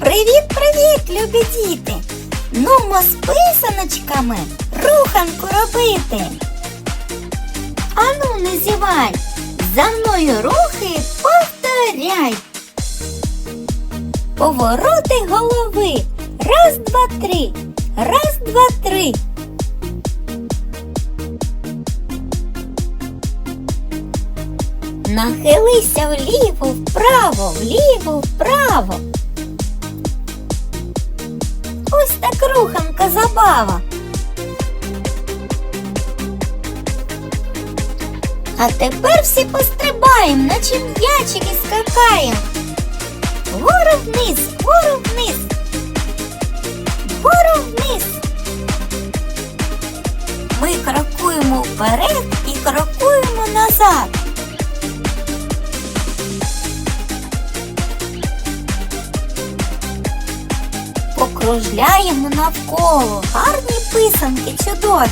Привіт, любі діти! Нумо з писаночками руханку робити. Ану, не зівай, за мною рухи повторяй. Повороти голови. Раз, два, три. Раз, два, три. Нахилися вліво, вправо, вліво, вправо. Ось так руханка забава. А тепер всі пострибаєм, наче м'ячики скакаєм. Вгору вниз, вгору вниз. Вгору вниз. Ми крокуємо вперед і крокуємо назад. Покружляємо навколо гарні писанки чудові.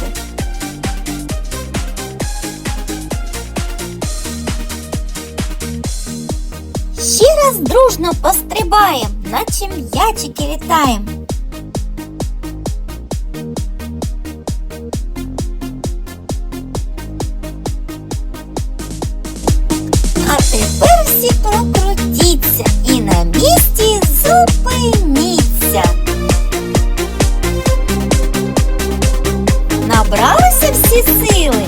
Ще раз дружно пострибаєм, наче м'ячики літаєм. А тепер всі прокрутіться Набралися всі сили,